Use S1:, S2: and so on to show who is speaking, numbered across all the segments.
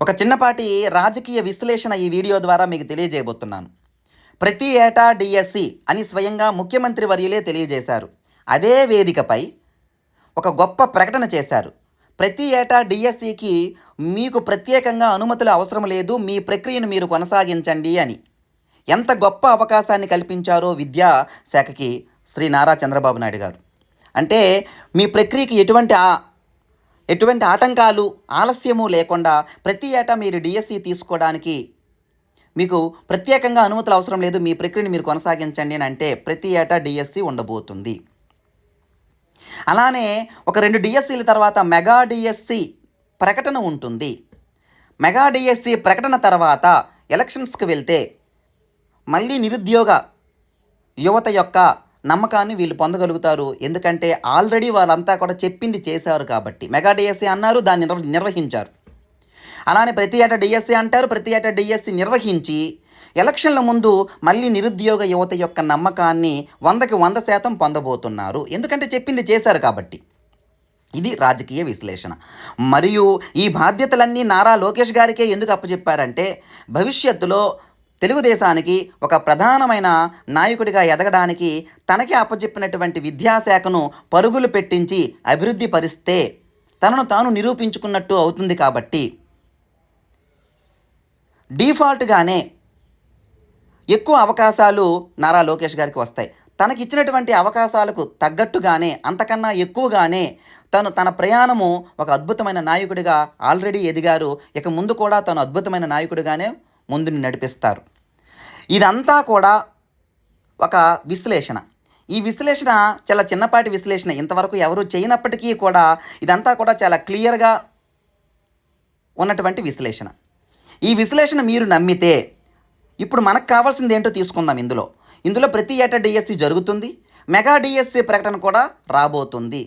S1: ఒక చిన్నపాటి రాజకీయ విశ్లేషణ ఈ వీడియో ద్వారా మీకు తెలియజేయబోతున్నాను. ప్రతి ఏటా డిఎస్సి అని స్వయంగా ముఖ్యమంత్రి వర్యులే తెలియజేశారు. అదే వేదికపై ఒక గొప్ప ప్రకటన చేశారు. ప్రతి ఏటా డిఎస్సికి మీకు ప్రత్యేకంగా అనుమతులు అవసరం లేదు మీ ప్రక్రియను మీరు కొనసాగించండి అని. ఎంత గొప్ప అవకాశాన్ని కల్పించారో విద్యా శాఖకి శ్రీ నారా చంద్రబాబు నాయుడు గారు. అంటే మీ ప్రక్రియకి ఎటువంటి ఎటువంటి ఆటంకాలు ఆలస్యము లేకుండా ప్రతి ఏటా మీరు డిఎస్సి తీసుకోవడానికి మీకు ప్రత్యేకంగా అనుమతులు అవసరం లేదు. మీ ప్రక్రియను మీరు కొనసాగించండి అని అంటే ప్రతి ఏటా డిఎస్సి ఉండబోతుంది. అలానే ఒక రెండు డిఎస్సీల తర్వాత మెగా డిఎస్సి ప్రకటన ఉంటుంది. మెగా డిఎస్సి ప్రకటన తర్వాత ఎలక్షన్స్కి వెళ్తే మళ్ళీ నిరుద్యోగ యువత యొక్క నమ్మకాన్ని వీళ్ళు పొందగలుగుతారు. ఎందుకంటే ఆల్రెడీ వాళ్ళంతా కూడా చెప్పింది చేశారు కాబట్టి. మెగా డిఎస్సి అన్నారు దాన్ని నిర్వహించారు. అలానే ప్రతి ఏటా డిఎస్సి అంటారు ప్రతి ఏటా డిఎస్సి నిర్వహించి ఎలక్షన్ల ముందు మళ్ళీ నిరుద్యోగ యువత యొక్క నమ్మకాన్ని వందకి వంద శాతం పొందబోతున్నారు. ఎందుకంటే చెప్పింది చేశారు కాబట్టి. ఇది రాజకీయ విశ్లేషణ. మరియు ఈ బాధ్యతలన్నీ నారా లోకేష్ గారికే ఎందుకు అప్పచెప్పారంటే భవిష్యత్తులో తెలుగుదేశానికి ఒక ప్రధానమైన నాయకుడిగా ఎదగడానికి తనకి అప్పచెప్పినటువంటి విద్యాశాఖను పరుగులు పెట్టించి అభివృద్ధి పరిస్తే తనను తాను నిరూపించుకున్నట్టు అవుతుంది కాబట్టి డిఫాల్ట్గానే ఎక్కువ అవకాశాలు నారా లోకేష్ గారికి వస్తాయి. తనకి ఇచ్చినటువంటి అవకాశాలకు తగ్గట్టుగానే అంతకన్నా ఎక్కువగానే తను తన ప్రయాణము ఒక అద్భుతమైన నాయకుడిగా ఆల్రెడీ ఎదిగారు. ఇక ముందు కూడా తను అద్భుతమైన నాయకుడిగానే ముందుని నడిపిస్తారు. ఇదంతా కూడా ఒక విశ్లేషణ. ఈ విశ్లేషణ చాలా చిన్నపాటి విశ్లేషణ. ఇంతవరకు ఎవరు చేయనప్పటికీ కూడా ఇదంతా కూడా చాలా క్లియర్గా ఉన్నటువంటి విశ్లేషణ. ఈ విశ్లేషణ మీరు నమ్మితే ఇప్పుడు మనకు కావాల్సింది ఏంటో తీసుకుందాం ఇందులో. ఇందులో ప్రతి ఏటా డిఎస్సి జరుగుతుంది. మెగా డిఎస్సి ప్రకటన కూడా రాబోతుంది.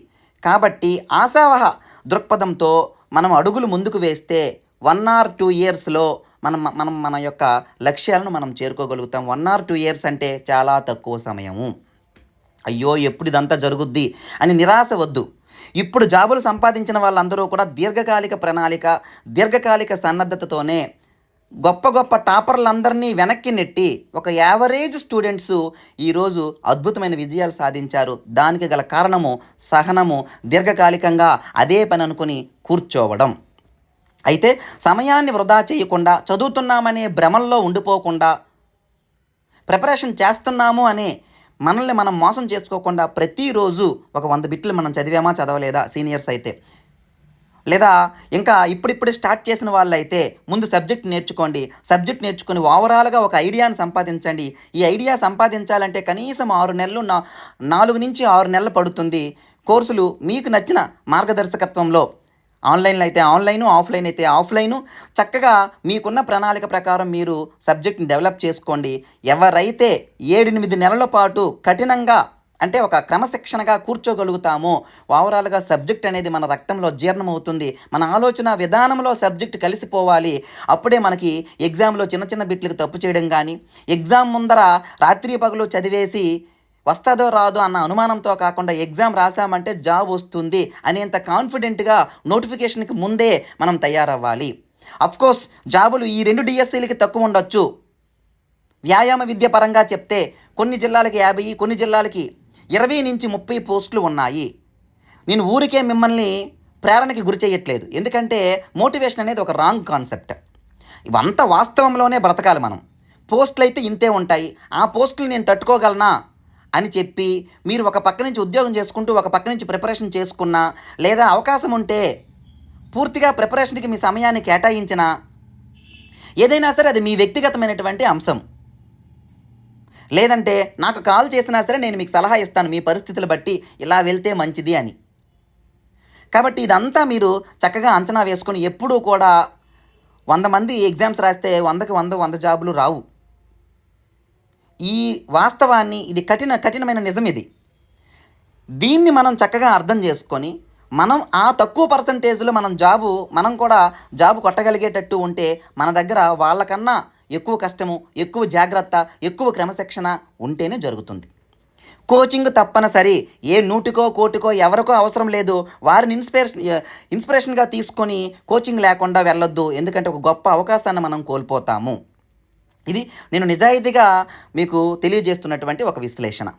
S1: కాబట్టి ఆశావహ దృక్పథంతో మనం అడుగులు ముందుకు వేస్తే వన్ ఆర్ టూ ఇయర్స్లో మనం మనం మన యొక్క లక్ష్యాలను మనం చేరుకోగలుగుతాం. వన్ ఆర్ టూ ఇయర్స్ అంటే చాలా తక్కువ సమయము. అయ్యో ఎప్పుడు ఇదంతా జరుగుద్ది అని నిరాశ వద్దు. ఇప్పుడు జాబులు సంపాదించిన వాళ్ళందరూ కూడా దీర్ఘకాలిక ప్రణాళిక దీర్ఘకాలిక సన్నద్ధతతోనే గొప్ప గొప్ప టాపర్లందరినీ వెనక్కి నెట్టి ఒక యావరేజ్ స్టూడెంట్స్ ఈరోజు అద్భుతమైన విజయాలు సాధించారు. దానికి గల కారణము సహనము దీర్ఘకాలికంగా అదే పని అనుకుని కూర్చోవడం. అయితే సమయాన్ని వృధా చేయకుండా చదువుతున్నామనే భ్రమల్లో ఉండిపోకుండా ప్రిపరేషన్ చేస్తున్నాము అనే మనల్ని మనం మోసం చేసుకోకుండా ప్రతిరోజు ఒక వంద బిట్లు మనం చదివామా చదవలేదా సీనియర్స్ అయితే? లేదా ఇంకా ఇప్పుడిప్పుడు స్టార్ట్ చేసిన వాళ్ళైతే ముందు సబ్జెక్ట్ నేర్చుకోండి సబ్జెక్ట్ నేర్చుకుని ఓవరాల్గా ఒక ఐడియాను సంపాదించండి. ఈ ఐడియా సంపాదించాలంటే కనీసం ఆరు నెలలు నా నాలుగు నుంచి ఆరు నెలలు పడుతుంది. కోర్సులు మీకు నచ్చిన మార్గదర్శకత్వంలో ఆన్లైన్లో అయితే ఆన్లైను ఆఫ్లైన్ అయితే ఆఫ్లైను. చక్కగా మీకున్న ప్రణాళిక ప్రకారం మీరు సబ్జెక్ట్ని డెవలప్ చేసుకోండి. ఎవరైతే ఏడెనిమిది నెలల పాటు కఠినంగా అంటే ఒక క్రమశిక్షణగా కూర్చోగలుగుతామో ఓవరాల్గా సబ్జెక్ట్ అనేది మన రక్తంలో జీర్ణమవుతుంది. మన ఆలోచన విధానంలో సబ్జెక్ట్ కలిసిపోవాలి. అప్పుడే మనకి ఎగ్జామ్లో చిన్న చిన్న బిట్లకు తప్పు చేయడం కానీ ఎగ్జామ్ ముందర రాత్రి పగలు చదివేసి వస్తుందో రాదో అన్న అనుమానంతో కాకుండా ఎగ్జామ్ రాసామంటే జాబ్ వస్తుంది అనేంత కాన్ఫిడెంట్గా నోటిఫికేషన్కి ముందే మనం తయారవ్వాలి. అఫ్కోర్స్ జాబులు ఈ రెండు డిఎస్సీలకి తక్కువ ఉండొచ్చు. వ్యాయామ విద్య పరంగా చెప్తే కొన్ని జిల్లాలకి యాభై కొన్ని జిల్లాలకి ఇరవై నుంచి ముప్పై పోస్టులు ఉన్నాయి. నేను ఊరికే మిమ్మల్ని ప్రేరణకి గురి చేయట్లేదు. ఎందుకంటే మోటివేషన్ అనేది ఒక రాంగ్ కాన్సెప్ట్. ఇవంతా వాస్తవంలోనే బ్రతకాలి మనం. పోస్టులు అయితే ఇంతే ఉంటాయి. ఆ పోస్టులు నేను తట్టుకోగలనా? అని చెప్పి మీరు ఒక పక్క నుంచి ఉద్యోగం చేసుకుంటూ ఒక పక్క నుంచి ప్రిపరేషన్ చేసుకున్నా లేదా అవకాశం ఉంటే పూర్తిగా ప్రిపరేషన్కి మీ సమయాన్ని కేటాయించిన ఏదైనా సరే అది మీ వ్యక్తిగతమైనటువంటి అంశం. లేదంటే నాకు కాల్ చేసినా సరే నేను మీకు సలహా ఇస్తాను మీ పరిస్థితులు బట్టి ఇలా వెళ్తే మంచిది అని. కాబట్టి ఇదంతా మీరు చక్కగా అంచనా వేసుకొని ఎప్పుడూ కూడా వంద మంది ఎగ్జామ్స్ రాస్తే వందకి వంద వంద జాబులు రావు. ఈ వాస్తవాన్ని ఇది కఠిన కఠినమైన నిజం ఇది. దీన్ని మనం చక్కగా అర్థం చేసుకొని మనం ఆ తక్కువ పర్సంటేజ్లో మనం జాబు మనం కూడా జాబు కొట్టగలిగేటట్టు ఉంటే మన దగ్గర వాళ్ళకన్నా ఎక్కువ కష్టము ఎక్కువ జాగ్రత్త ఎక్కువ క్రమశిక్షణ ఉంటేనే జరుగుతుంది. కోచింగ్ తప్పనిసరి. ఏ నూటికో కోటికో ఎవరికో అవసరం లేదు. వారిని ఇన్స్పిరేషన్ ఇన్స్పిరేషన్గా తీసుకొని కోచింగ్ లేకుండా వెళ్ళొద్దు. ఎందుకంటే ఒక గొప్ప అవకాశాన్ని మనం కోల్పోతాము. ఇది నేను నిజాయితీగా మీకు తెలియజేస్తున్నటువంటి ఒక విశ్లేషణ.